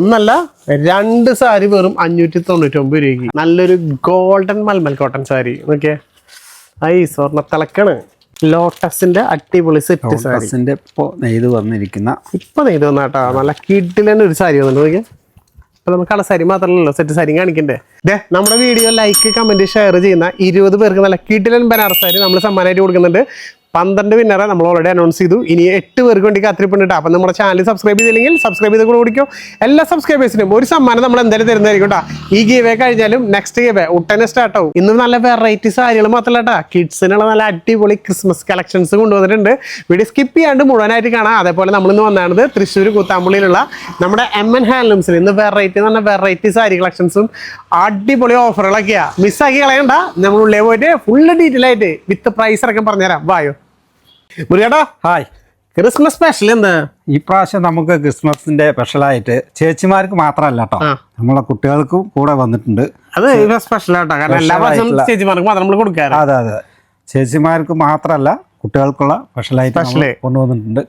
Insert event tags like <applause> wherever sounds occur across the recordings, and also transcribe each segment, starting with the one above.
ഒന്നല്ല രണ്ട് സാരി വെറും അഞ്ഞൂറ്റി തൊണ്ണൂറ്റി ഒമ്പത് രൂപയ്ക്ക്. നല്ലൊരു ഗോൾഡൻ മൽമൽ കോട്ടൺ സാരി. നോക്കിയേ. ഐ സ്വർണ തിളക്കാണ് ലോട്ടസിന്റെ അടിപൊളി സെറ്റ് സാരിന്റെ ഇപ്പോ നെയ്ത് വന്നിരിക്കുന്ന ഇപ്പൊ നെയ്ത് വന്നാട്ടാ. നല്ല കിഡിലെന്നെ ഒരു സാരി വന്നിട്ട് നോക്കിയേ. അപ്പൊ നമുക്ക് കളർ സാരി മാത്രമല്ലല്ലോ സെറ്റ് സാരി കാണിക്കണ്ടേ? ദേ നമ്മുടെ വീഡിയോ ലൈക്ക് കമന്റ് ഷെയർ ചെയ്യുന്ന ഇരുപത് പേർക്ക് നല്ല കിട്ടിലൻ ബനാറസ് സാരി നമ്മൾ സമ്മാനമായിട്ട് കൊടുക്കുന്നുണ്ട്. പന്ത്രണ്ട് വിന്നറെ നമ്മൾ ഓൾറെഡി അനൗൺസ് ചെയ്തു. ഇനി എട്ട് പേർക്ക് വേണ്ടി കാത്തിരിപ്പുണ്ട് അപ്പം നമ്മുടെ ചാനൽ സബ്സ്ക്രൈബ് ചെയ്തില്ലെങ്കിൽ സബ്സ്ക്രൈബ് ചെയ്ത് കൂടെ കുടിക്കും എല്ലാ സബ്സ്ക്രൈബേഴ്സിനും ഒരു സമ്മാനം നമ്മൾ എന്തായാലും തരുന്നതായിരിക്കും കേട്ടോ ഈ ഗീവേ കഴിഞ്ഞാലും നെക്സ്റ്റ് ഗീവേ ഉട്ടനെ സ്റ്റാർട്ട് ആവും. ഇന്ന് നല്ല വെറൈറ്റി സാരികൾ മാത്രമല്ല കേട്ടോ കിഡ്സിനുള്ള നല്ല അടിപൊളി ക്രിസ്മസ് കളക്ഷൻസ് കൊണ്ടുവന്നിട്ടുണ്ട്. വീഡിയോ സ്കിപ്പ് ചെയ്യാണ്ട് മുഴുവനായിട്ട് കാണാം. അതേപോലെ നമ്മൾ ഇന്ന് വന്നാണത് തൃശ്ശൂർ കൂത്താമ്പുള്ളിയിലുള്ള നമ്മുടെ എം എൻ ഹാൻഡ്ലൂംസിൽ ഇന്ന് വെറൈറ്റി പറഞ്ഞ വെറൈറ്റി സാരി കളക്ഷൻസും അടിപൊളി ഓഫറുകളൊക്കെയാണ് മിസ്സാക്കി കളയണ്ട. നമ്മൾ ഉള്ളേ പോയിട്ട് ഫുള്ള് ഡീറ്റെയിൽ ആയിട്ട് വിത്ത് പ്രൈസ് ഇറക്കം പറഞ്ഞുതരാം. വായോ. മുരുകേട്ടാ ഹായ്. ക്രിസ്മസ് സ്പെഷ്യൽ എന്താ? ഈ പ്രാവശ്യം നമുക്ക് ക്രിസ്മസിന്റെ സ്പെഷ്യലായിട്ട് ചേച്ചിമാർക്ക് മാത്രമല്ല കേട്ടോ നമ്മളെ കുട്ടികൾക്കും കൂടെ വന്നിട്ടുണ്ട്. അത് സ്പെഷ്യൽ ആട്ടോ. കാരണം എല്ലാ പ്രാവശ്യം ചേച്ചിമാർക്ക് മാത്രം നമ്മൾ കൊടുക്കാറ്. അതെ അതെ. ചേച്ചിമാർക്ക് മാത്രമല്ല കുട്ടികൾക്കുള്ള സ്പെഷ്യലായിട്ട് കൊണ്ടുവന്നിട്ടുണ്ട്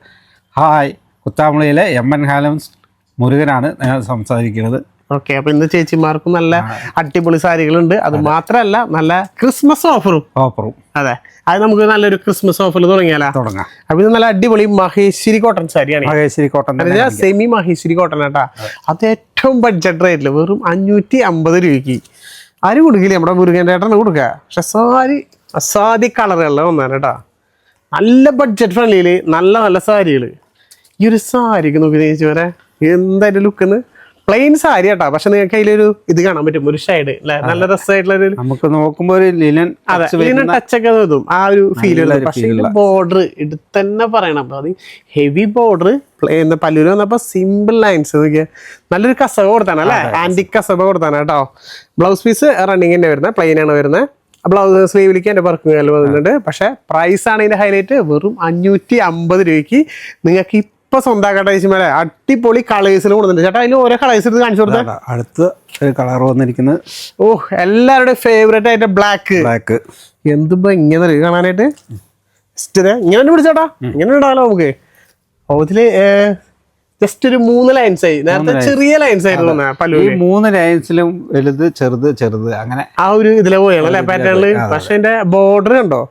ഹായ്. കുത്താമ്പളിയിലെ എം എൻ ഹാലംസ് മുരുകനാണ് ഞാൻ സംസാരിക്കുന്നത്. ഓക്കെ അപ്പൊ ഇന്ന് ചേച്ചിമാർക്കും നല്ല അടിപൊളി സാരികളുണ്ട്. അത് മാത്രമല്ല നല്ല ക്രിസ്മസ് ഓഫറും ഓഫറും അതെ. അത് നമുക്ക് നല്ലൊരു ക്രിസ്മസ് ഓഫർ തുടങ്ങിയാലോ? തുടങ്ങാം. അപ്പൊ ഇത് നല്ല അടിപൊളി മഹേശ്വരി കോട്ടൺ സാരിയാണ്. Maheshwari cotton semi Maheshwari cotton ആട്ടാ. അത്. ഏറ്റവും ബഡ്ജറ്റ് റേറ്റിൽ വെറും അഞ്ഞൂറ്റി അമ്പത് രൂപയ്ക്ക്. ആരും കൊടുക്കില്ല നമ്മുടെ മുരുകന്റെ ഏട്ടന് കൊടുക്കുക പക്ഷെ സാരി അസാധ്യ കളറുകളിലെ വന്നാണ് കേട്ടാ. നല്ല ബഡ്ജറ്റ് ഫ്രണ്ട്ലിയിൽ നല്ല നല്ല സാരികൾ. ഈ ഒരു സാരിക്ക് നോക്കി ചേച്ചി വരെ എന്തായാലും ലുക്കെന്ന് പ്ലെയിൻ സാരി കേട്ടോ പക്ഷെ നിങ്ങൾക്ക് അതിലൊരു ഇത് കാണാൻ പറ്റും ഒരു ഷൈഡ് അല്ലെ? നല്ല രസമായിട്ടുള്ള ഒരു നമുക്ക് നോക്കുമ്പോൾ ഒരു ലിനൻ അതെ touch ടച്ച് ഒക്കെ തോന്നും ആ ഒരു ഫീൽ ഉള്ളത് പക്ഷേ ബോർഡർ എടുത്തന്നെ പറയണം അപ്പൊ അത് ഹെവി ബോർഡർ എന്താ പല്ലൂര് വന്നപ്പോ സിമ്പിൾ ലൈൻസ് നല്ലൊരു കസവ കൊടുത്താണ് അല്ലെ? ആന്റി കസവ. കൊടുത്താണ് കേട്ടോ. ബ്ലൗസ് പീസ് റണ്ണിങ് തന്നെ വരുന്നത് പ്ലെയിൻ ആണ് വരുന്നത്. ബ്ലൗസ് സ്ലീവിലേക്ക് എന്റെ വർക്കും കാര്യം വന്നിട്ടുണ്ട്. പക്ഷേ പ്രൈസ് ആണ് ഇതിന്റെ ഹൈലൈറ്റ് വെറും അഞ്ഞൂറ്റി അമ്പത് രൂപയ്ക്ക്. നിങ്ങൾക്ക് ഇപ്പൊ സ്വന്തമാക്കട്ടെ ചേച്ചിമാരെ അടിപൊളി കളേഴ്സിൽ കൊടുക്കുന്നുണ്ട് ചേട്ടാ അതിൽ ഓരോ കളേഴ്സ് എടുത്ത് കാണിച്ചു കൊടുത്തേ. അതാ, അടുത്ത ഒരു കളർ വന്നിരിക്കുന്നത് ഓ എല്ലാവരുടെയും ഫേവറേറ്റ് ആയിട്ട് ബ്ലാക്ക് ബ്ലാക്ക് എന്തിപ്പോ ഇങ്ങനെ അറിയോ കാണാനായിട്ട്. ഇങ്ങനെ പിടിച്ചോട്ടാ ഇങ്ങനെ ഇടാലോ നമുക്ക്. ഓ ഇതിൽ ജസ്റ്റ് ഒരു മൂന്ന് ലൈൻസ് ആയി. നേരത്തെ ചെറിയ ലൈൻസ് ആയിരുന്നു ഈ മൂന്ന് ലൈൻസിലും വലുത് ചെറുത് ചെറുത് അങ്ങനെ. ആ ഒരു ഇതിലെ പോയാണ് അല്ലെ പാറ്റേണിൽ പക്ഷെ എന്റെ ബോർഡർ ഉണ്ടോ?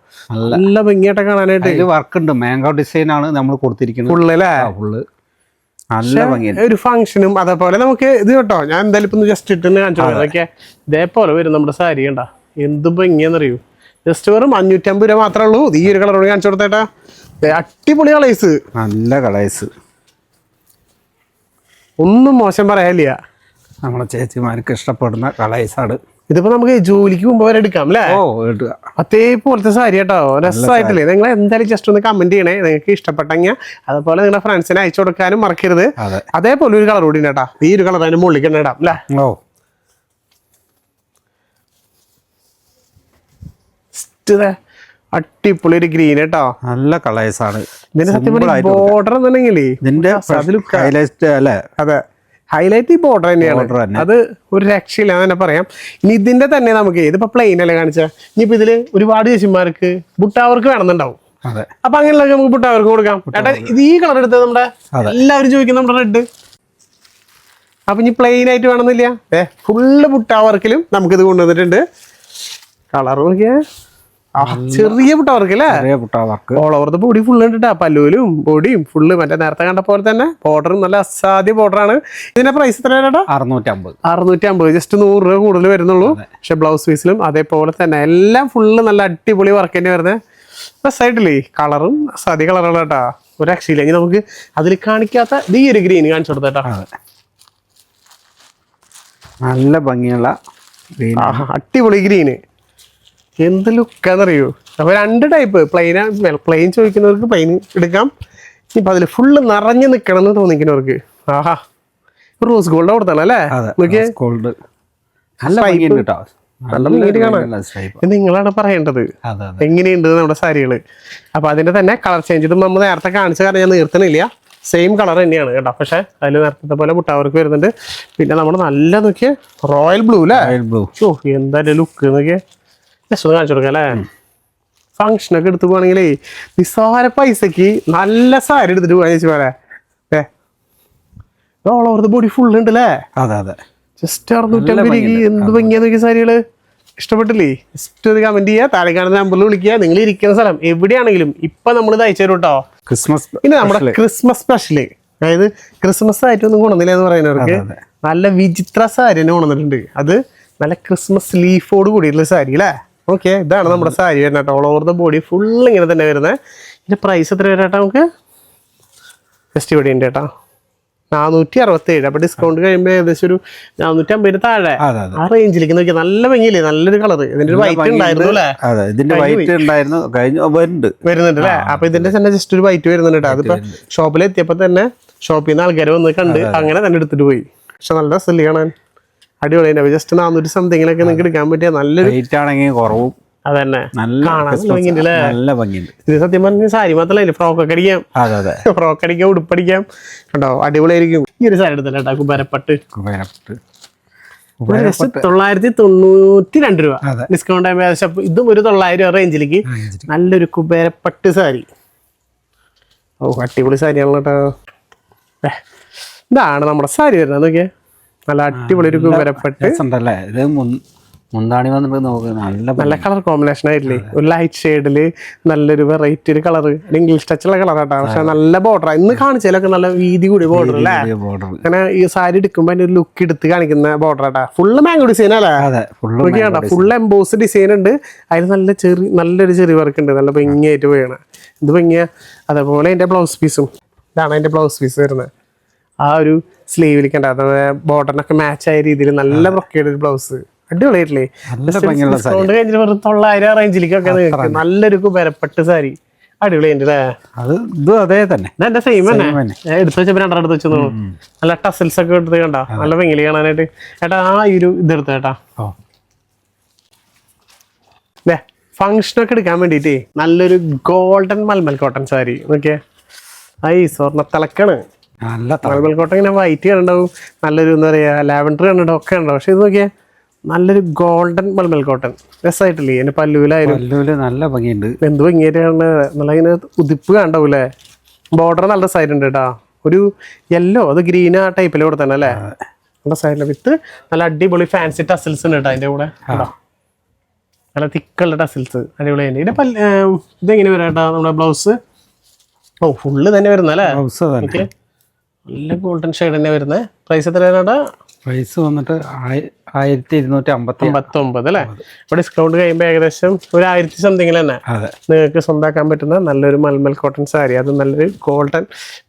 നല്ല ഭംഗിയായിട്ട് കാണാനായിട്ട്. വർക്ക് ഉണ്ട്. മാംഗോ ഡിസൈൻ ആണ് നമ്മൾ കൊടുത്തിരിക്കുന്നത്. ഫുള്ള് അല്ലേ? ഫുള്ള് നല്ല ഭംഗിയാണ് ഒരു ഫംഗ്ഷനും അതേപോലെ നമുക്ക് ഇത് കേട്ടോ ഞാൻ എന്തായാലും ഇപ്പൊ ജസ്റ്റ് ഇട്ട് കാണിച്ചു അതൊക്കെ ഇതേപോലെ വരും നമ്മുടെ സാരി കണ്ട. എന്ത് ഭംഗിയാന്നറിയൂ ജസ്റ്റ് വെറും അഞ്ഞൂറ്റമ്പത് രൂപ മാത്രമേ ഉള്ളൂ. ഈ ഒരു കളറോട് കാണിച്ചു കൊടുത്തേട്ടാ. അടിപൊളി കളേഴ്സ് നല്ല കളേഴ്സ് ഒന്നും മോശം പറയാനില്ല. നമ്മളെ ചേച്ചിമാർക്ക് ഇഷ്ടപ്പെടുന്ന കളേഴ്സാണ് ഇതിപ്പോ നമുക്ക് ജോലിക്ക് മുമ്പ് വരെ എടുക്കാം അല്ലേ? ഓ ഇടുക അതേപോലത്തെ സാരി കേട്ടോ. രസമായിട്ടില്ലേ നിങ്ങൾ എന്തായാലും ജസ്റ്റ് ഒന്ന് കമന്റ് ചെയ്യണേ. നിങ്ങൾക്ക് ഇഷ്ടപ്പെട്ടെങ്കിൽ അതുപോലെ നിങ്ങളുടെ ഫ്രണ്ട്സിനെ അയച്ചു കൊടുക്കാനും മറക്കരുത്. അതേപോലെ ഒരു കളർ കൂടി ഉണ്ട് കേട്ടോ. ഈ ഒരു കളർ അതിന്റെ മുകളിൽ തന്നെ ഇടാം അല്ലേ? ഓ. ദേ അടിപൊളി ഒരു ഗ്രീൻ കേട്ടോ. നല്ല കളേഴ്സ് ആണ്. ഇതിന്റെ സത്യം ആയിട്ട് ബോർഡർ ഇതിന്റെ ഹൈലൈറ്റ് അല്ലേ? അതെ. ഹൈലൈറ്റ് ഈ ബോർഡർ തന്നെയാണ്. അത് ഒരു രക്ഷയില്ല എന്ന് തന്നെ പറയാം. ഇനി ഇതിന്റെ തന്നെ നമുക്ക് ഇതിപ്പോ പ്ലെയിൻ അല്ലേ കാണിച്ച? ഇനിയിപ്പോ ഇതിൽ ഒരുപാട് ചേച്ചിമാർക്ക് ബുട്ടാവർക്ക് വേണമെന്നുണ്ടാവും. അപ്പൊ അങ്ങനെയുള്ള നമുക്ക് ബുട്ടാവർക്ക് കൊടുക്കാം. ഏട്ടാ ഇത് ഈ കളർ എടുത്തത് നമ്മുടെ എല്ലാവരും ചോദിക്കും നമ്മുടെ റെഡ് അപ്പൊ ഇനി പ്ലെയിൻ ആയിട്ട് വേണമെന്നില്ല. ഏ? ഫുള്ള് ബുട്ടാവർക്കിലും നമുക്കിത് കൊണ്ടുവന്നിട്ടുണ്ട്. കളർ നോക്കിയേ. ചെറിയ പുട്ടാവർക്ക് അല്ലേ? ചെറിയ Putta work all over the body full ഉണ്ട് പല്ലുവിലും ബോഡിയും ഫുള്ള് മറ്റേ നേരത്തെ കണ്ട പോലെ തന്നെ ബോർഡറും നല്ല അസാധ്യ ബോർഡറാണ് ഇതിന്റെ പ്രൈസ് എത്രയാണ് അറുന്നൂറ്റമ്പത്. അറുന്നൂറ്റി അമ്പത് ജസ്റ്റ് നൂറ് രൂപ കൂടുതൽ വരുന്നുള്ളൂ. പക്ഷെ ബ്ലൗസ് പീസിലും അതേപോലെ തന്നെ. എല്ലാം ഫുള്ള് നല്ല അടിപൊളി വർക്ക് തന്നെ വരുന്നത് ബസ്സായിട്ടില്ലേ കളറും അസാധ്യ കളറുള്ള കേട്ടാ. ഒരു രക്ഷയില്ല. ഇനി നമുക്ക് അതിൽ കാണിക്കാത്ത ഈ ഒരു ഗ്രീൻ കാണിച്ചു കൊടുത്തേട്ടാ നല്ല ഭംഗിയുള്ള അടിപൊളി ഗ്രീന് എന്ത് ലുക്കാന്നറിയോ അപ്പൊ രണ്ട് ടൈപ്പ് പ്ലെയിൻ പ്ലെയിൻ ചോദിക്കുന്നവർക്ക് പ്ലെയിൻ എടുക്കാം. ഇപ്പൊ അതിൽ ഫുള്ള് നിറഞ്ഞു നിൽക്കണം എന്ന് തോന്നിക്കുന്നവർക്ക്. ആഹാ. റോസ് ഗോൾഡ് കൊടുത്താണ് അല്ലേ? ഗോൾഡ് നല്ല ഇത് നിങ്ങളാണ് പറയേണ്ടത്. എങ്ങനെയുണ്ട് നമ്മുടെ സാരികൾ? അപ്പൊ അതിന്റെ തന്നെ കളർ ചേഞ്ച് ഇത് നമ്മൾ നേരത്തെ കാണിച്ച കാരണം ഞാൻ നിർത്തണില്ല സെയിം കളർ തന്നെയാണ് കേട്ടോ. പക്ഷെ അതിൽ നേരത്തെ പോലെ മുട്ടാവർക്ക് വരുന്നുണ്ട്. പിന്നെ നമ്മൾ നല്ല നോക്കിയ റോയൽ ബ്ലൂ അല്ലേ റോയൽ ബ്ലൂ ഓ എന്താ ലുക്ക് നോക്കിയേ. ഒന്ന് കാണിച്ചു കൊടുക്കാം അല്ലേ? ഫംഗ്ഷനൊക്കെ എടുത്തു പോവാണെങ്കിലേ നിസ്സാര പൈസക്ക് നല്ല സാരി എടുത്തിട്ട് പോകാൻ ചേച്ചി പോലെ all over the body full ഉണ്ട് അല്ലേ അതെ അതെ. ജസ്റ്റ് അറുന്നൂറ്റമ്പത് രൂപയ്ക്ക് എന്ത് ഭംഗിയാ നോക്കിയ സാരികൾ? ഇഷ്ടപ്പെട്ടില്ലേ? ജസ്റ്റ് ഒരു കമന്റ് ചെയ്യുക. താഴെ കാണുന്ന നമ്പറിൽ വിളിക്കുക. നിങ്ങൾ ഇരിക്കുന്ന സ്ഥലം എവിടെയാണെങ്കിലും ഇപ്പൊ നമ്മൾ ഇത് അയച്ചു തരും കേട്ടോ. ക്രിസ്മസ് ഇനി നമ്മുടെ ക്രിസ്മസ് സ്പെഷ്യൽ അതായത് ക്രിസ്മസ് ആയിട്ട് ഒന്നും ഗുണമില്ല എന്ന് പറയുന്നവർക്ക് നല്ല വിചിത്ര സാരി തന്നെ കൊണ്ടുവന്നിട്ടുണ്ട്. അത് നല്ല ക്രിസ്മസ് ലീഫോട് കൂടിയിട്ടുള്ള സാരി അല്ലേ? ഓക്കെ ഇതാണ് നമ്മുടെ സാരി വരുന്നത് കേട്ടോ. All over the body full ഇങ്ങനെ തന്നെ വരുന്നത്. ഇതിന്റെ പ്രൈസ് എത്ര വരാം കേട്ടോ നമുക്ക്? ജസ്റ്റ് ഇവിടെ ഉണ്ട് കേട്ടോ. നാനൂറ്റി അറുപത്തി ഏഴ് അപ്പൊ ഡിസ്കൗണ്ട് കഴിയുമ്പോൾ ഏകദേശം ഒരു നാനൂറ്റി അമ്പതിന് താഴെ ആ റേഞ്ചിലേക്ക് നോക്കിയാൽ നല്ല ഭംഗിയില്ലേ? നല്ലൊരു കളർ ഇതിന്റെ ഒരു വൈറ്റ് ഉണ്ടായിരുന്നു അല്ലേ? ഇതിന്റെ വൈറ്റ് ഉണ്ടായിരുന്നു. കഴിഞ്ഞ വരുന്നുണ്ട്. വരുന്നുണ്ട് അല്ലേ? അപ്പൊ ഇതിന്റെ തന്നെ ജസ്റ്റ് ഒരു വൈറ്റ് വരുന്നുണ്ട് കേട്ടോ. അതിപ്പോ ഷോപ്പിൽ എത്തിയപ്പോ തന്നെ ഷോപ്പിൽ നിന്ന് ആൾക്കാർ വന്ന് കണ്ട് അങ്ങനെ തന്നെ എടുത്തിട്ട് പോയി. പക്ഷെ നല്ല രസമില്ല കാണാൻ. അടിപൊളി ജസ്റ്റ് നാനൂറ്റി സംതിങ്ങിലൊക്കെ നിങ്ങൾക്ക് എടുക്കാൻ പറ്റിയ നല്ലൊരു വൈറ്റ് ആണെങ്കിൽ കുറവും. അതന്നെ. നല്ല നല്ല ഭംഗിയുണ്ട്? നല്ല ഇത് സത്യം പറഞ്ഞ സാരി മാത്രമല്ല ഫ്രോക്കൊക്കെ അടിക്കാം. അതെ അതെ. ഫ്രോക്ക് അടിക്കാം ഉടുപ്പടിക്കാം. കണ്ടോ? അടിപൊളിയായിരിക്കും. ഈ ഒരു സാരി എടുത്തല്ലേ കേട്ടോ കുബരപ്പട്ട്. കുബേരപ്പെട്ട്. തൊള്ളായിരത്തി തൊണ്ണൂറ്റി രണ്ട് രൂപ. ഡിസ്കൗണ്ട് ഏകദേശം ഇതും ഒരു തൊള്ളായിരം രൂപ റേഞ്ചിലേക്ക് നല്ലൊരു കുബേരപ്പട്ട് സാരി. ഓ അടിപൊളി സാരിയാണല്ലോ കേട്ടോ ഇതാണ് നമ്മുടെ സാരി വരുന്നത്. നോക്കിയേ. നല്ല അടിപൊളി ഒരു രസമുണ്ടല്ലേ? ഇത് മുൻ- മുന്താണി വന്നിട്ട് നോക്ക് നല്ല നല്ല കളർ കോമ്പിനേഷൻ ആയില്ലേ ഒരു ലൈറ്റ് ഷെയ്ഡിൽ നല്ലൊരു വെറൈറ്റി ഒരു കളർ ഇംഗ്ലീഷ് ടച്ചുള്ള കളർ ആട്ടോ പക്ഷെ നല്ല ബോർഡർ ഇന്ന് കാണിച്ചാലൊക്കെ നല്ല വീതി കൂടിയ ബോർഡർ അല്ലേ? അങ്ങനെ ഈ സാരി എടുക്കുമ്പോൾ അതിന്റെ ഒരു ലുക്ക് എടുത്ത് കാണിക്കുന്ന ബോർഡർ ആട്ടാ. ഫുള്ള് മാംഗോ ഡിസൈൻ അല്ലേ? നോക്കിയാണ്ട ഫുൾ എംബോസ് ഡിസൈൻ ഉണ്ട്. അതിൽ നല്ല ചെറിയ നല്ലൊരു ചെറിയ വർക്ക് ഉണ്ട്. നല്ല ഭംഗിയായിട്ട് പോയാണ് ഇത് ഭംഗിയാ? അതേപോലെ അതിന്റെ ബ്ലൗസ് പീസും ഇതാണ് അതിന്റെ ബ്ലൗസ് പീസ് വരുന്നത്. ആ ഒരു സ്ലീവിലേക്ക് ഉണ്ട് അതായത് ബോർഡറിനൊക്കെ മാച്ച് ആയ രീതിയിൽ നല്ല ബ്രൊക്കേഡ് ബ്ലൗസ് അടിപൊളിയായിട്ടില്ലേ? ഡിസ്കൗണ്ട് കഴിഞ്ഞിട്ട് വെറും തൊള്ളായിരം റേഞ്ചിലേക്കൊക്കെ നല്ലൊരു കുബരപ്പെട്ട് സാരി അടിപൊളിയുണ്ട് അത് ഇതും അതേ തന്നെ. സെയിം തന്നെ. തന്നെ. ഞാൻ എടുത്ത് വെച്ചപ്പോ രണ്ടെണ്ണം വെച്ചു നല്ല ടസൽസ് ഒക്കെ എടുത്ത് കണ്ട. നല്ല ഭംഗിയിൽ കാണാനായിട്ട്. ഏട്ടാ ആ ഈ ഒരു ഇതെടുത്ത ഏട്ടാ. ഓ. ഫംഗ്ഷൻ ഒക്കെ എടുക്കാൻ നല്ലൊരു ഗോൾഡൻ മൽമൽ കോട്ടൺ സാരി നോക്കിയേ. ഐ സ്വർണ തിളക്കാണ് നല്ല കോട്ടൺ ഇങ്ങനെ വൈറ്റ് കണ്ടുണ്ടാവും നല്ലൊരു എന്താ പറയുക ലാവൻഡർ കണ്ടുണ്ടാവും ഒക്കെ ഉണ്ടാവും പക്ഷെ ഇത് നോക്കിയാൽ നല്ലൊരു ഗോൾഡൻ മൽമൽ കോട്ടൺ രസമായിട്ടില്ലേ എന്റെ പല്ലുവിലായാലും. പല്ലുവിൽ നല്ല ഭംഗിയുണ്ട്. എന്ത് ഭംഗിയായിട്ടാണ് നല്ല ഇങ്ങനെ ഉതിപ്പ് കണ്ടാവൂലേ? ബോർഡർ നല്ല സൈഡ് ഉണ്ട് കേട്ടാ ഒരു യെല്ലോ അത് ഗ്രീൻ ആ ടൈപ്പിൽ കൊടുത്തന്നെ തന്നെ അല്ലേ നല്ല സൈഡിൽ വിത്ത് നല്ല അടിപൊളി ഫാൻസി ടസിൽസ് ഉണ്ട് കേട്ടോ അതിന്റെ കൂടെ? നല്ല തിക്കുള്ള ടസിൽസ് അടിപൊളിയുണ്ട് ഇതിന്റെ പല്ല് ഇതെങ്ങനെ വരാം കേട്ടോ നമ്മുടെ ബ്ലൗസ് ഓ ഫുള്ള് തന്നെ വരുന്നല്ലേ ബ്ലൗസ് ഓക്കെ നല്ല ഗോൾഡൻ ഷെയ്ഡ് തന്നെ വരുന്നത് പ്രൈസ് എത്ര വരാട്ടാ പ്രൈസ് വന്നിട്ട് ആയി- ആയിരത്തി ഇരുന്നൂറ്റി അമ്പത്തി പത്തൊമ്പത് അല്ലേ ഇപ്പൊ ഡിസ്കൗണ്ട് കഴിയുമ്പോൾ ഏകദേശം ഒരു ആയിരത്തി സംതിങ്ങിൽ തന്നെ നിങ്ങൾക്ക് സ്വന്തമാക്കാൻ പറ്റുന്ന നല്ലൊരു മൽമൽ കോട്ടൺ സാരി അത് നല്ലൊരു golden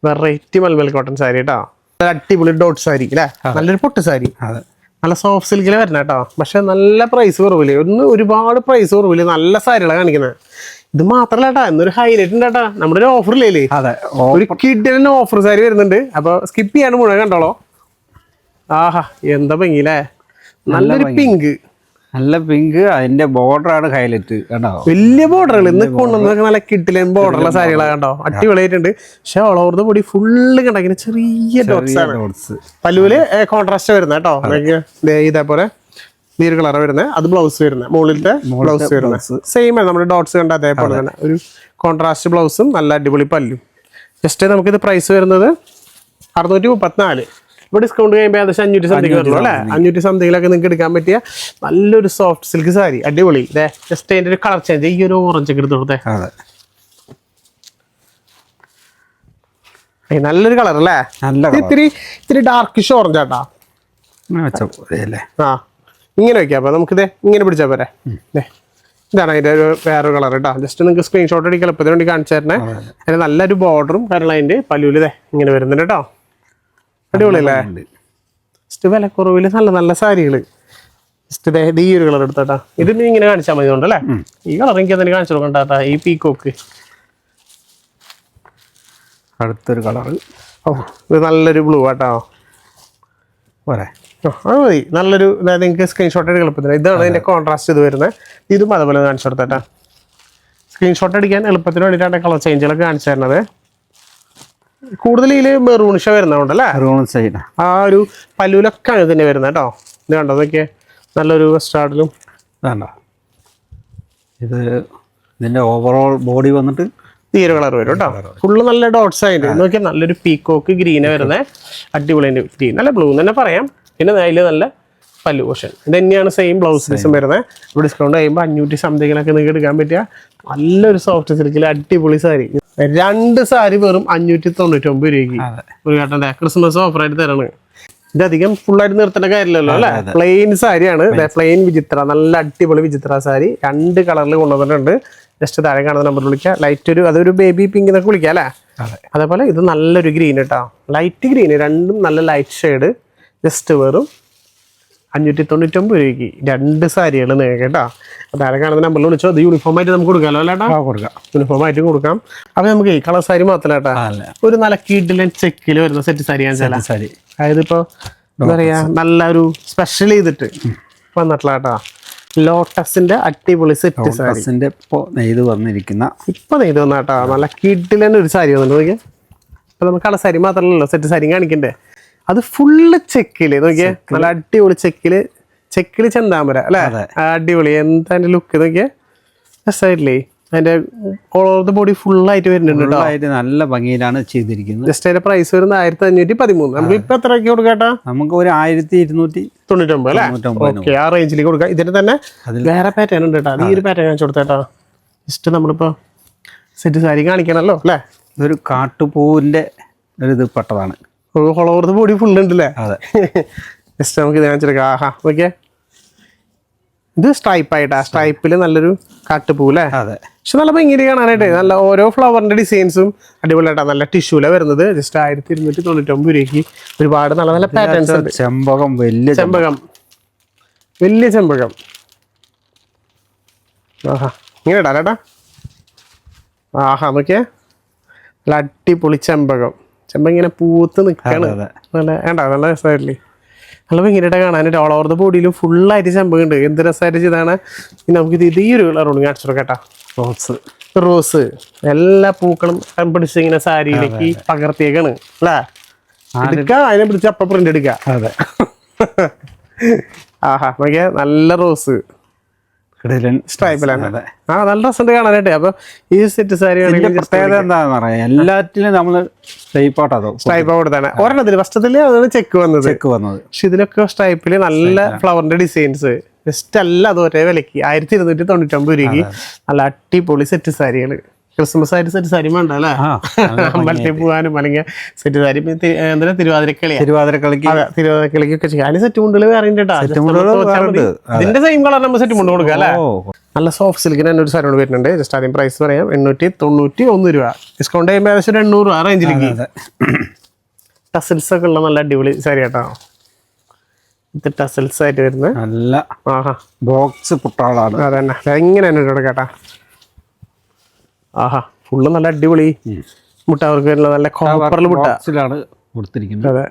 variety mulmul cotton sari കേട്ടോ അടിപൊളി ഡോട്ട് സാരി അല്ലേ നല്ലൊരു പൊട്ട് സാരി അതെ. നല്ല സോഫ്റ്റ് സിൽക്കിൽ വരണം കേട്ടോ പക്ഷെ നല്ല പ്രൈസ് കുറവില്ലേ? ഒന്ന് ഒരുപാട് പ്രൈസ് കുറവില്ലേ? നല്ല സാരികളാണ് കാണിക്കുന്നത് ഇത് മാത്രല്ല കേട്ടാ ഇന്നൊരു ഹൈലൈറ്റ് ഉണ്ട് കേട്ടാ നമ്മുടെ ഒരു ഓഫർ ഇല്ലേ അതെ ഒരു കിഡിന് ഓഫർ സാരി വരുന്നുണ്ട്. അപ്പൊ സ്കിപ്പ് ചെയ്യാണ്ട് മുഴുവൻ കണ്ടോളോ? ആഹാ എന്താ ഭംഗിയില്ലേ? നല്ലൊരു പിങ്ക് നല്ല പിങ്ക് അതിന്റെ ബോർഡർ ആണ് ഹൈലൈറ്റ് കണ്ടോ? വലിയ ബോർഡറുകൾ ഇന്ന് കൊണ്ടുവന്നതൊക്കെ നല്ല കിട്ടിലും ബോർഡറുള്ള സാരികളാണ് കണ്ടോ? അടിപൊളിയായിട്ടുണ്ട്. പക്ഷെ all over the body full കണ്ടോ ഇങ്ങനെ ചെറിയ ഡോട്ട്സ് ആണ്. പല്ലുവിൽ കോൺട്രാസ്റ്റ് വരുന്നത് കേട്ടോ. ഇതേപോലെ. ഒരു കളർ വരുന്നത് അത് ബ്ലൗസ് വരുന്നത് മുകളിലത്തെ ബ്ലൗസ് വരുന്നത് സെയിം ആണ് നമ്മുടെ ഡോട്ട്സ് കണ്ട അതേപോലെ തന്നെ. ഒരു കോൺട്രാസ്റ്റ് ബ്ലൗസും നല്ല അടിപൊളി പല്ലും. ജസ്റ്റ് നമുക്കിത് പ്രൈസ് വരുന്നത് അറുന്നൂറ്റി മുപ്പത്തിനാല്. ഇപ്പോൾ ഡിസ്കൗണ്ട് കഴിയുമ്പോൾ ഏകദേശം അഞ്ഞൂറ്റി സംതിങ് വരുള്ളൂ അല്ലേ? അഞ്ഞൂറ്റി സംതിങ്ങിലൊക്കെ നിങ്ങൾക്ക് എടുക്കാൻ പറ്റിയ നല്ലൊരു സോഫ്റ്റ് സിൽക്ക് സാരി. അടിപൊളി. ഇതേ ജസ്റ്റ് അതിന്റെ ഒരു കളർ ചേഞ്ച് ഈ ഒരു ഓറഞ്ച് ഒക്കെ എടുത്ത് കൊടുത്തേ നല്ലൊരു കളർ അല്ലേ? ഇത്തിരി ഇത്തിരി ഡാർക്കിഷ് ഓറഞ്ച് ആട്ടാ. ആ. ഇങ്ങനെ വെക്കാം. അപ്പൊ നമുക്കിത് ഇങ്ങനെ പിടിച്ചാൽ പോരെ. ഇതാണ് അതിന്റെ ഒരു വേറൊരു കളർ കേട്ടോ. ജസ്റ്റ് നിങ്ങൾക്ക് സ്ക്രീൻഷോട്ട് അടിക്കാൻ എളുപ്പത്തിന് വേണ്ടി കാണിച്ചു തരണേ. അതിന് നല്ലൊരു ബോർഡറും കാരണം അതിന്റെ പല്ലുവിൽ ഇതേ ഇങ്ങനെ വരുന്നുണ്ട് കേട്ടോ. അടിപൊളി അല്ലേ ജസ്റ്റ് കുറവിൽ നല്ല നല്ല സാരികൾ. ജസ്റ്റ് ഇതേ ഇത് ഈ ഒരു കളർ എടുത്തോട്ടാ ഇത് നീ ഇങ്ങനെ കാണിച്ചാൽ മതി കൊണ്ടല്ലേ ഈ കളർ എനിക്ക് അതിന് കാണിച്ചു കൊടുക്കണ്ടാ ഈ പീക്കോക്ക് അടുത്തൊരു കളർ ഓ ഇത് നല്ലൊരു ബ്ലൂ ആട്ടോ പോരെ. അത് മതി. നല്ലൊരു അതായത് നിങ്ങൾക്ക് സ്ക്രീൻഷോട്ട് എടുക്കാൻ എളുപ്പത്തിന് ഇതാണ് അതിന്റെ കോൺട്രാസ്റ്റ് ഇത് വരുന്നത് ഇതും അതുപോലെ കാണിച്ചു കൊടുത്തേട്ടാ സ്ക്രീൻഷോട്ട് അടിക്കാൻ എളുപ്പത്തിന് വേണ്ടിയിട്ടാണ് കളർ ചേഞ്ചുകളൊക്കെ കാണിച്ചു തരുന്നത്. കൂടുതൽ ഇതിൽ മെറൂണിഷ വരുന്നതുകൊണ്ടല്ലേ ആ. ഒരു പല്ലുവിലൊക്കെ ആണ് വരുന്നത് കേട്ടോ ഇത് കണ്ടോ? ഇതൊക്കെ നല്ലൊരു വെസ്റ്റാർഡിലും വേണ്ട ഇത് ഇതിന്റെ ഓവറോൾ ബോഡി വന്നിട്ട് തീരെ കളർ വരും കേട്ടോ ഫുള്ള് നല്ല ഡോട്ട്സ് ആയിട്ട്. നോക്കിയാൽ നല്ലൊരു പീക്കോക്ക് ഗ്രീന് വരുന്നത് അടിപൊളി ഗ്രീൻ നല്ല ബ്ലൂ തന്നെ പറയാം. പിന്നെ അതിൽ നല്ല പല്ലു പോഷൻ. ഇത് തന്നെയാണ് സെയിം ബ്ലൗസ് പീസും വരുന്നത് ഇപ്പോൾ ഡിസ്കൗണ്ട് കഴിയുമ്പോൾ അഞ്ഞൂറ്റി സംതിങ്ങിനൊക്കെ നിങ്ങൾക്ക് എടുക്കാൻ പറ്റിയ നല്ലൊരു സോഫ്റ്റ് സിൽക്കിൽ അടിപൊളി സാരി രണ്ട് സാരി വെറും അഞ്ഞൂറ്റി തൊണ്ണൂറ്റി ഒമ്പത് രൂപയ്ക്ക്. അതെ. ഒരു കേട്ടന്റെ ക്രിസ്മസ് ഓഫറായിട്ട് തരാണ്. ഇതധികം ഫുള്ളായിട്ട് നിർത്തേണ്ട കാര്യമില്ലല്ലോ അല്ലേ? പ്ലെയിൻ സാരിയാണ് പ്ലെയിൻ വിചിത്ര നല്ല അടിപൊളി വിചിത്ര സാരി രണ്ട് കളറിൽ കൊണ്ടുവന്നിട്ടുണ്ട്. ജസ്റ്റ് താഴെ കാണുന്ന നമ്പർ വിളിക്കുക ലൈറ്റ് ഒരു അതൊരു ബേബി പിങ്ക് എന്നൊക്കെ വിളിക്കാം അല്ലേ? അതെ. അതേപോലെ ഇത് നല്ലൊരു ഗ്രീൻ കേട്ടോ ലൈറ്റ് ഗ്രീൻ രണ്ടും നല്ല ലൈറ്റ് ഷെയ്ഡ് ജസ്റ്റ് വെറും അഞ്ഞൂറ്റി തൊണ്ണൂറ്റൊമ്പത് രൂപയ്ക്ക് രണ്ട് സാരികൾ കേട്ടോ. അപ്പോൾ താഴെ കാണുന്ന നമ്പറിൽ വിളിച്ചോ? അത് യൂണിഫോം ആയിട്ട് നമുക്ക് കൊടുക്കാമല്ലോ അല്ലേട്ടാ? കൊടുക്കാം. യൂണിഫോം ആയിട്ട് കൊടുക്കാം. അപ്പോൾ നമുക്ക് ഈ കളർ സാരി മാത്രമല്ല അല്ല? ഒരു നല്ല കീട്ടിലെ ചെക്കിൽ വരുന്ന സെറ്റ് സാരി ഞാൻ ചില ശരി അതായത് ഇപ്പോൾ എന്താ പറയാ നല്ല ഒരു സ്പെഷ്യൽ ചെയ്തിട്ട് വന്നിട്ടുള്ള കേട്ടോ. ലോട്ടസിന്റെ അടിപൊളി സെറ്റ് സാരിന്റെ ഇപ്പൊ ഇപ്പോൾ നെയ്ത് വന്നിരിക്കുന്ന ഇപ്പൊ നെയ്ത് വന്നാട്ടാ നല്ല കിഡിലന്നെ ഒരു സാരി വന്നിട്ട് നോക്കിയാ. അപ്പൊ നമുക്ക് കളർ സാരി മാത്രമല്ലല്ലോ സെറ്റ് സാരി കാണിക്കണ്ടേ? അത് ഫുള്ള് ചെക്കിൽ നോക്കിയേ നല്ല അടിപൊളി ചെക്കിൽ ചെക്കിൽ ചെന്താമര അല്ലെ? അടിപൊളി. എന്താ അതിന്റെ ലുക്ക് നോക്കിയേ രസമായിട്ടില്ലേ അതിന്റെ all over the body full ആയിട്ട് വരുന്നുണ്ട് കേട്ടോ ഫുള്ളായിട്ട് നല്ല ഭംഗിയിലാണ് ചെയ്തിരിക്കുന്നത്. ജസ്റ്റ് അതിന്റെ പ്രൈസ് വരുന്നത് ആയിരത്തി അഞ്ഞൂറ്റി പതിമൂന്ന് നമുക്ക് ഇപ്പൊ എത്രയൊക്കെ കൊടുക്കാട്ടാ നമുക്ക് ഒരു ആയിരത്തി ഇരുന്നൂറ്റി തൊണ്ണൂറ്റൊമ്പത് അല്ലേ ഓക്കെ ആ റേഞ്ചിലേക്ക് കൊടുക്കാം. ഇതിന്റെ തന്നെ വേറെ പാറ്റേൺ ഉണ്ട് കേട്ടോ ഈ ഒരു പാറ്റേൺ കാണിച്ചു കൊടുത്തേട്ടാ ജസ്റ്റ് നമ്മളിപ്പോ സെറ്റ് സാരി കാണിക്കണല്ലോ അല്ലേ? ഇതൊരു കാട്ടുപൂവിന്റെ ഒരു ഇത് പെട്ടതാണ്. ഓൾ പൊടി അതെ. <laughs> ജസ്റ്റ് നമുക്ക് ഇത് കാണിച്ചെടുക്കാം ആഹാ ഓക്കെ ഇത് സ്ട്രൈപ്പ് ആയിട്ടാ. സ്ട്രൈപ്പിൽ നല്ലൊരു കാട്ടുപൂ അല്ലേ അതെ. പക്ഷെ നല്ല ഭയങ്കര കാണാനായിട്ട് നല്ല ഓരോ ഫ്ലവറിന്റെ ഡിസൈൻസും അടിപൊളിയായിട്ടാ. നല്ല ടിഷ്യൂല വരുന്നത്. ജസ്റ്റ് ആയിരത്തി ഇരുന്നൂറ്റി തൊണ്ണൂറ്റൊമ്പത് രൂപയ്ക്ക് ഒരുപാട് നല്ല നല്ല പാറ്റേൺസ് ഉണ്ട്. ചെമ്പകം വലിയ ചെമ്പകം. വലിയ ചെമ്പകം. ആഹാ ഇങ്ങനെ ഇടാ ചേട്ടാ ആഹാ നോക്കിയേ. നല്ല അടിപൊളി ചെമ്പകം. ചെമ്പകം ഇങ്ങനെ പൂത്ത് നിൽക്കാണ്. നല്ല വേണ്ട നല്ല രസമായിട്ടില്ലേ? നല്ല ഭംഗിയായിട്ട് കാണാനായിട്ട് ഓൾ ഓവർ ദ ബോഡിയിലും ഫുള്ളായിട്ട് ചെമ്പുണ്ട്. എന്ത് രസമായിട്ട് ചെയ്താണ്? നമുക്കിത് നമുക്ക് ഇത് ഈ ഒരു കളറോട് കാണിച്ചു കേട്ടാ. റോസ് റോസ് എല്ലാ പൂക്കളും പിടിച്ച് ഇങ്ങനെ സാരിയിലേക്ക് പകർത്തിയേക്കാണ്. അല്ലേ? എടുക്കാം. അതിനെ പിടിച്ച് അപ്പൊ പ്രിന്റ് എടുക്കാം. അതെ. <laughs> ആഹാ നോക്കിയാ. നല്ല റോസ് സ്ട്രൈപ്പിലാണ് ആ നല്ല രസമുണ്ട് കാണാനായിട്ട്. അപ്പൊ ഈ സെറ്റ് സാരി പ്രത്യേകത എന്താന്ന് പറയാം. എല്ലാറ്റിലും നമ്മൾ സ്ട്രൈപ്പാട്ടോ സ്ട്രൈപ്പ് കൊടുത്താണ് ഒരെണ്ണത്തിന് ഫസ്റ്റത്തിൽ അതാണ് ചെക്ക് വന്നത്. ചെക്ക് വന്നത്. പക്ഷെ ഇതിലൊക്കെ സ്ട്രൈപ്പിൽ നല്ല ഫ്ലവറിന്റെ ഡിസൈൻസ് ജസ്റ്റ് അല്ല അത് ഒരേ വിലക്ക് ആയിരത്തി ഇരുന്നൂറ്റി തൊണ്ണൂറ്റൊമ്പത് രൂപയ്ക്ക് നല്ല അടിപൊളി സെറ്റ് സാരികൾ ക്രിസ്മസ് ആയിട്ട് സെറ്റ് സാരി വേണ്ട അല്ലേ? <laughs> അമ്പലത്തിൽ പോകാനും അല്ലെങ്കിൽ സെറ്റ് സാരി എന്താ തിരുവാതിരക്കളി തിരുവാതിരക്കളിക്ക്. തിരുവാതിരക്കളിക്കൊക്കെ ചെയ്യാം. അതിന് സെറ്റ് മുണ്ടുകൾ വേറെ ഇതിന്റെ സെയിം കളർ നമ്മൾ സെറ്റ് മുണ്ട് കൊടുക്കാം അല്ലേ? നല്ല സോഫ്റ്റ് സിൽക്കിന് തന്നെ ഒരു സാരി കൊണ്ട് വരുന്നുണ്ട്. ജസ്റ്റ് ആദ്യം പ്രൈസ് പറയാം. എണ്ണൂറ്റി തൊണ്ണൂറ്റി ഒന്ന് രൂപ. ഡിസ്കൗണ്ട് ചെയ്യുമ്പോൾ ഏകദേശം ഒരു എണ്ണൂറ് ആ റേഞ്ചിലേക്ക് ടസിൽസ് ഒക്കെ ഉള്ള നല്ല അടിപൊളി സാരി കേട്ടോ. ഇത് ടസിൽസ് ആയിട്ട് വരുന്നത്. നല്ല ആഹാ. ബോക്സ് പുട്ടാളാണ്. അതന്നെ. കേട്ടോ കേട്ടാ. ആഹാ ഫുള്ള് നല്ല അടിപൊളി മുട്ട. അവർക്ക് നല്ല കോപ്പറിൽ മുട്ട. ബോക്സിലാണ് കൊടുത്തിരിക്കുന്നത്. അതെ.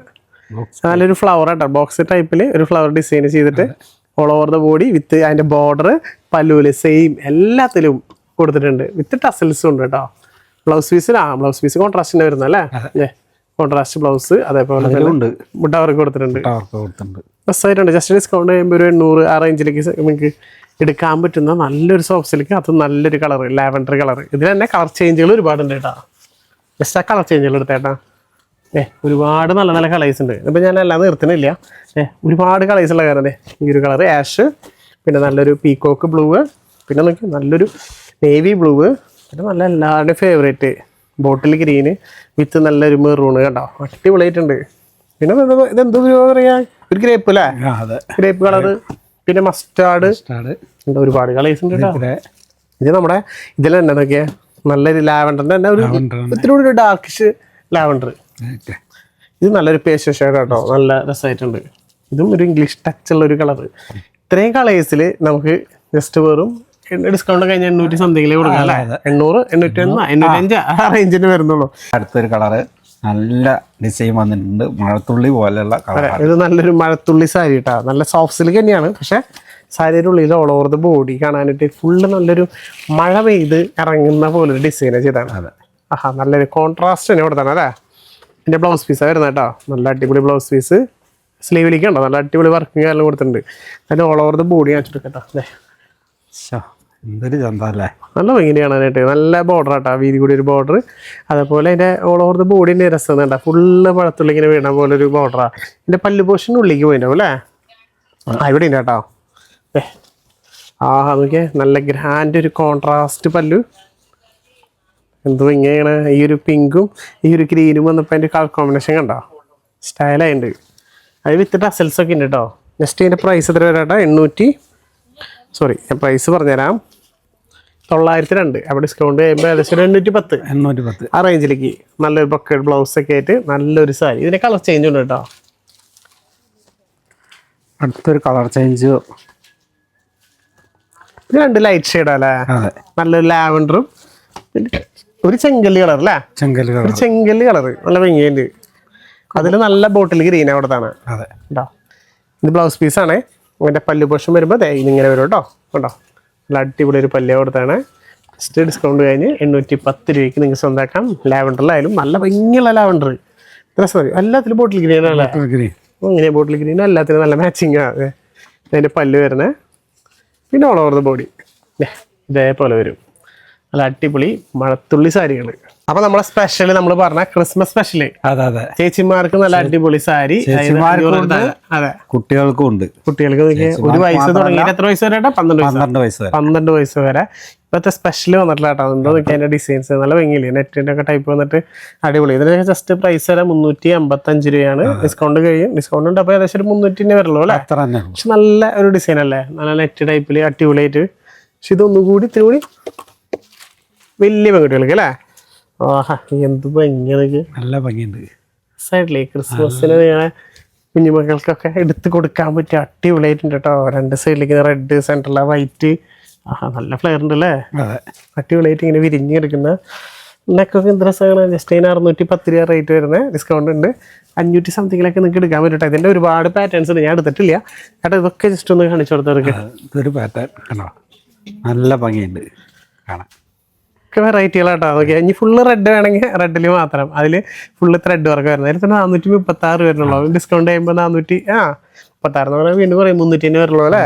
നല്ലൊരു ഫ്ലവർ ആട്ടോ. ബോക്സ് ടൈപ്പിൽ ഒരു ഫ്ലവർ ഡിസൈൻ ചെയ്തിട്ട് all over the body with അതിന്റെ ബോർഡർ പല്ലുവിൽ സെയിം എല്ലാത്തിലും കൊടുത്തിട്ടുണ്ട്. വിത്ത് ടസൽസും ഉണ്ട് കേട്ടോ. ബ്ലൗസ് പീസിൽ ആ ബ്ലൗസ് പീസ് കോൺട്രാസ്റ്റിന് വരുന്നത് അല്ലേ? കോൺട്രാസ്റ്റ് ബ്ലൗസ് അതേപോലെ തന്നെ മുട്ട അവർക്ക് കൊടുത്തിട്ടുണ്ട്. കൊടുത്തിട്ടുണ്ട്. രസമായിട്ടുണ്ട് ജസ്റ്റ് ഡിസ്കൗണ്ട് ചെയ്യുമ്പോൾ ഒരു എണ്ണൂറ് ആ റേഞ്ചിലേക്ക് നിങ്ങൾക്ക് എടുക്കാൻ പറ്റുന്ന നല്ലൊരു സോഫ്റ്റ് സിൽക്ക് അത് നല്ലൊരു കളർ ലാവൻഡർ കളർ ഇതിൽ തന്നെ കളർ ചേഞ്ചുകൾ ഒരുപാടുണ്ട് കേട്ടോ. ജസ്റ്റ് ആ കളർ ചേഞ്ചുകൾ എടുത്തേട്ടാ ഏ ഒരുപാട് നല്ല നല്ല കളേഴ്സ് ഉണ്ട്. ഇപ്പം ഞാൻ എല്ലാം നിർത്തുന്നില്ല. ഏ ഒരുപാട് കളേഴ്സ് ഉള്ള കാരണം ഈ ഒരു കളർ ആഷ് പിന്നെ നല്ലൊരു പീക്കോക്ക് ബ്ലൂ പിന്നെ നോക്കി നല്ലൊരു നേവി ബ്ലൂ പിന്നെ നല്ല എല്ലാവരുടെയും ഫേവറേറ്റ് ബോട്ടിൽ ഗ്രീന് വിത്ത് നല്ലൊരു മെറൂണ് കണ്ടോ? അടിപൊളിയായിട്ടുണ്ട്. പിന്നെ ഇത് ഇതെന്തോ ഒരു പറയാ? ഒരു ഗ്രേപ്പ് അല്ലേ? ഗ്രേപ്പ് കളറ് പിന്നെ മസ്റ്റാർഡ് ഒരുപാട് കളേഴ്സ് ഉണ്ട് കേട്ടോ. ഇത് നമ്മുടെ ഇതിൽ തന്നെ നോക്കിയ. നല്ലൊരു ലാവൻഡറിന്റെ തന്നെ ഒരു. ഇത്തിരി ഒരു ഡാർക്കിഷ് ലാവൻഡർ ഇത് നല്ലൊരു ഷെയ്ഡ് കേട്ടോ. നല്ല രസമായിട്ടുണ്ട് ഇതും ഒരു ഇംഗ്ലീഷ് ടച്ച് ഉള്ള ഒരു കളർ ഇത്രയും കളേഴ്സിൽ നമുക്ക് ജസ്റ്റ് വെറും ഡിസ്കൗണ്ട് കഴിഞ്ഞ എണ്ണൂറ്റി സംതിങ്ങിലേ കൊടുക്കാം അല്ലേ? എണ്ണൂറ് എണ്ണൂറ്റി ഒന്ന് എണ്ണൂറ്റി അഞ്ച് ആ റേഞ്ചിന് വരുന്നുള്ളൂ. അടുത്തൊരു കളറ് നല്ല ഡിസൈൻ വന്നിട്ടുണ്ട്. മഴത്തുള്ളി പോലെയുള്ള കളർ അതെ ഇത് നല്ലൊരു മഴത്തുള്ളി സാരി കേട്ടോ നല്ല സോഫ്റ്റ് സിൽക്ക് തന്നെയാണ്. പക്ഷെ സാരിയുടെ ഉള്ളിൽ ഓൾ ഓവർ ദ ബോഡി കാണാനായിട്ട് ഫുള്ള് നല്ലൊരു മഴ പെയ്ത് ഇറങ്ങുന്ന പോലെ ഒരു ഡിസൈൻ ചെയ്താണ് അതെ. ആഹാ നല്ലൊരു കോൺട്രാസ്റ്റ് തന്നെ കൊടുത്താണ് അല്ലേ? എന്റെ ബ്ലൗസ് പീസാണ് വരുന്നത് കേട്ടോ. നല്ല അടിപൊളി ബ്ലൗസ് പീസ് സ്ലീവിലേക്ക് ഉണ്ടോ? നല്ല അടിപൊളി വർക്കിംഗ് എല്ലാം കൊടുത്തിട്ടുണ്ട്. അതിന്റെ ഓൾ ഓവർ ദ ബോഡി കാണിച്ചിട്ട് കേട്ടോ അല്ലേ ശ്ശോ, നല്ല ഭംഗിയാണ് അതിനായിട്ട് നല്ല ബോർഡർ ആട്ടോ. വീതി കൂടി ഒരു ബോർഡർ അതേപോലെ അതിന്റെ ഓൾ ഓവർ ദ ബോഡിന്റെ രസം കണ്ട ഫുള്ള് പഴത്തുള്ളി ഇങ്ങനെ വീണ പോലെ ഒരു ബോർഡറാ ഇതിന്റെ പല്ലു പോഷൻ ഉള്ളിക്ക് പോയിട്ടുണ്ടാവും അല്ലേ? ആ ഇവിടെ ഉണ്ട് ഏ ആ നോക്കിയേ. നല്ല ഗ്രാൻഡ് ഒരു കോൺട്രാസ്റ്റ് പല്ലു. എന്തോ ഭംഗിയാണ്. ഈ ഒരു പിങ്കും ഈ ഒരു ഗ്രീനും വന്നപ്പോൾ അതിന്റെ കളർ കോമ്പിനേഷൻ കണ്ടോ? സ്റ്റൈലായിട്ടുണ്ട് അത് വിത്ത് ടസൽസ് ഒക്കെ ഉണ്ട് കേട്ടോ. നെക്സ്റ്റ് ഇതിന്റെ പ്രൈസ് എത്ര വരാട്ടോ എണ്ണൂറ്റി സോറി ഞാൻ പ്രൈസ് പറഞ്ഞുതരാം. തൊള്ളായിരത്തി രണ്ട് അപ്പോൾ ഡിസ്കൗണ്ട് ചെയ്യുമ്പോൾ ഏകദേശം എണ്ണൂറ്റി പത്ത് എണ്ണൂറ്റി പത്ത് ആ റേഞ്ചിലേക്ക് നല്ലൊരു ബക്കറ്റ് ബ്ലൗസ് ഒക്കെ ആയിട്ട് നല്ലൊരു സാരി. ഇതിന്റെ കളർ ചേഞ്ച് ഉണ്ട് കേട്ടോ. അടുത്തൊരു കളർ ചേഞ്ച് ഇത് രണ്ട് ലൈറ്റ് ഷെയ്ഡാ അല്ലേ നല്ലൊരു ലാവൻഡറും. ഒരു ചെങ്കല്ലി കളർ അല്ലേ? ചെങ്കൽ കളർ ചെങ്കൽ ചെങ്കല്ലി കളർ നല്ല ഭംഗിയുണ്ട്. അതിൽ നല്ല ബോട്ടിൽ ഗ്രീൻ അവിടത്താണ് അതെ. കേട്ടോ ഇത് ബ്ലൗസ് പീസാണേ അതിന്റെ പല്ലു പോഷൻ വരുമ്പോൾ ഇതിങ്ങനെ വരും കേട്ടോ. കേട്ടോ നല്ല അടിപൊളി ഒരു പല്ല് കൊടുത്താണ്. ജസ്റ്റ് ഡിസ്കൗണ്ട് കഴിഞ്ഞ് എണ്ണൂറ്റി പത്ത് രൂപയ്ക്ക് നിങ്ങൾക്ക് സ്വന്തമാക്കാം. ലാവൻഡറിലായാലും നല്ല ഭംഗിയുള്ള ലാവൻഡർ രസം. വരും എല്ലാത്തിലും ബോട്ടിൽ ഗ്രീൻ ആണ്. ഇങ്ങനെ ബോട്ടിൽ ഗ്രീൻ എല്ലാത്തിനും നല്ല മാച്ചിങ് ആണ് അതിന്റെ പല്ല് വരുന്നത്. പിന്നെ ഓൾ ഓവർ ദ ബോഡി ഇതേപോലെ വരും. നല്ല അടിപൊളി മഴത്തുള്ളി സാരികൾ അപ്പൊ നമ്മളെ സ്പെഷ്യൽ നമ്മൾ പറഞ്ഞ ക്രിസ്മസ് സ്പെഷ്യൽ അതെ അതെ. ചേച്ചിമാർക്ക് നല്ല അടിപൊളി സാരി. അതെ. കുട്ടികൾക്കും ഉണ്ട്. കുട്ടികൾക്ക് ഒരു വയസ്സ് തുടങ്ങിയിട്ട് എത്ര വയസ്സ് വരെ പന്ത്രണ്ട് വയസ്സ് പന്ത്രണ്ട് വയസ്സ് വരെ. പന്ത്രണ്ട് വയസ്സ് വരെ. ഇപ്പോഴത്തെ സ്പെഷ്യൽ വന്നിട്ടില്ല കേട്ടോ എന്തോ നോക്കി അതിന്റെ ഡിസൈൻസ് നല്ല ഭംഗിയില്ലേ? നെറ്റിന്റെ ഒക്കെ ടൈപ്പ് വന്നിട്ട് അടിപൊളി. ഇതിന് ജസ്റ്റ് പ്രൈസ് വരെ മുന്നൂറ്റി അമ്പത്തഞ്ച് രൂപയാണ്. ഡിസ്കൗണ്ട് കഴിയും. ഡിസ്കൗണ്ട് ഉണ്ട്. അപ്പോൾ ഏകദേശം ഒരു മുന്നൂറ്റിനെ വരുള്ളൂ അല്ലേ? പക്ഷെ നല്ല ഒരു ഡിസൈൻ അല്ലേ? നല്ല നെറ്റ് ടൈപ്പിൽ അടിപൊളിയായിട്ട്. പക്ഷെ ഇതൊന്നുകൂടി ഇത്തിരി കൂടി വലിയ പെൺകുട്ടികൾക്ക് അല്ലേ? എന്ത് ഭംഗിയാണ് നല്ല ഭംഗിയുണ്ട്. സൈഡിലേ ക്രിസ്മസിന് കുഞ്ഞുമക്കൾക്കൊക്കെ എടുത്തു കൊടുക്കാൻ പറ്റിയ അടിപൊളിയായിട്ടുണ്ട് കേട്ടോ. രണ്ട് സൈഡിലേക്ക് റെഡ് സെൻട്രല വൈറ്റ് ആ നല്ല ഫ്ലെയർ ഉണ്ട് അല്ലേ? അടിപൊളിയായിട്ട് ഇങ്ങനെ വിരിഞ്ഞു കിടക്കുന്ന. നെക്കൊക്കെ എന്ത് രസമാണ്? ജസ്റ്റ് അതിന് അറുന്നൂറ്റി പത്ത് രൂപ റേറ്റ് വരുന്നത് ഡിസ്കൗണ്ട് ഉണ്ട്. അഞ്ഞൂറ്റി സംതിങ്ങിലൊക്കെ നിങ്ങൾക്ക് എടുക്കാൻ പറ്റും കേട്ടോ. ഇതിന്റെ ഒരുപാട് പാറ്റേൺസ് ഉണ്ട്. ഞാൻ എടുത്തിട്ടില്ല. കേട്ടോ ഇതൊക്കെ ജസ്റ്റ് ഒന്ന് കാണിച്ചു കൊടുത്തവർക്ക്. ഇതൊരു പാറ്റേൺ കണ്ടോ? നല്ല ഭംഗിയുണ്ട്. കാണാൻ ഒക്കെ വെറൈറ്റികളാട്ടോ നോക്കിയാൽ ഇനി ഫുള്ള് റെഡ് വേണമെങ്കിൽ റെഡിൽ മാത്രം. അതിൽ ഫുള്ള് ത്രെഡ് വർക്ക് വരുന്നത്. അതിൽ തന്നെ നാനൂറ്റി മുപ്പത്തി ആറ് വരുന്നുള്ളൂ. ഡിസ്കൗണ്ട് ചെയ്യുമ്പോൾ നാനൂറ്റി ആ മുപ്പത്താറ് എന്ന് പറഞ്ഞാൽ വീണ്ടും പറയും മുന്നൂറ്റി തന്നെ വരുള്ളൂ അല്ലേ?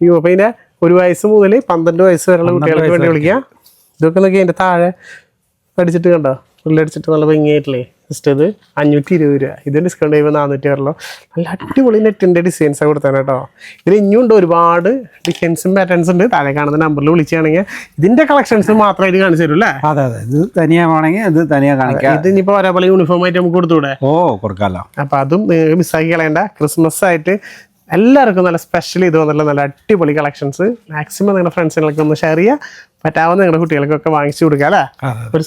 അയ്യോ അപ്പം ഇതിന്റെ ഒരു വയസ്സ് മുതൽ പന്ത്രണ്ട് വയസ്സ് വരെയുള്ള കുട്ടികൾക്ക് വേണ്ടി വിളിക്കുക ഇതൊക്കെ നോക്കി അതിന്റെ താഴെ അടിച്ചിട്ട് കണ്ടോ? ഉള്ളടിച്ചിട്ട് നല്ല ഭംഗിയായിട്ടില്ലേ? ജസ്റ്റ് അത് അഞ്ഞൂറ്റി ഇരുപത് രൂപ. ഇത് ഡിസ്കൗണ്ട് ചെയ്യുമ്പോൾ നാനൂറ്റി വരുള്ളൂ നല്ല അടിപൊളി നെറ്റിന്റെ ഡിസൈൻസ് കൊടുത്താണ് കേട്ടോ. ഇതിൽ ഇനിയും ഉണ്ട് ഒരുപാട് ഡിസൈൻസും പാറ്റേൺസ് ഉണ്ട്. താഴെ കാണുന്ന നമ്പറിൽ വിളിക്കുകയാണെങ്കിൽ ഇതിന്റെ കളക്ഷൻസ് മാത്രമായിട്ട് കാണിച്ചു തരും അല്ലേ അതെ അതെ. ഇത് തനിയാണെങ്കിൽ ഇത് തനിയാ കാണിക്കാം. ഇത് ഇനിയിപ്പോൾ ഒരേപോലെ യൂണിഫോം ആയിട്ട് നമുക്ക് കൊടുത്തൂടെ? ഓ കൊടുക്കാമല്ലോ അപ്പോൾ അതും മിസ്സാക്കി കളയണ്ട. ക്രിസ്മസ് ആയിട്ട് എല്ലാവർക്കും നല്ല സ്പെഷ്യൽ ഇത് വന്നുള്ള നല്ല അടിപൊളി കളക്ഷൻസ് മാക്സിമം നിങ്ങളുടെ ഫ്രണ്ട്സിനൊക്കെ ഒന്ന് ഷെയർ ചെയ്യുക. പറ്റാവുന്ന നിങ്ങളുടെ കുട്ടികൾക്കൊക്കെ വാങ്ങിച്ചു കൊടുക്കുക അല്ലേ? ഒരു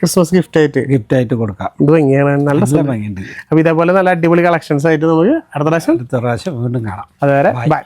ക്രിസ്മസ് ഗിഫ്റ്റ് ആയിട്ട്. ഗിഫ്റ്റ് ആയിട്ട് കൊടുക്കാം. ഇത് ഭംഗിയാണ്. നല്ല ഭംഗിയുണ്ട്. അപ്പോൾ ഇതേപോലെ നല്ല അടിപൊളി കളക്ഷൻസ് ആയിട്ട് നമുക്ക് അടുത്ത പ്രാവശ്യം അടുത്ത പ്രാവശ്യം വീണ്ടും കാണാം. അതുവരെ ബൈ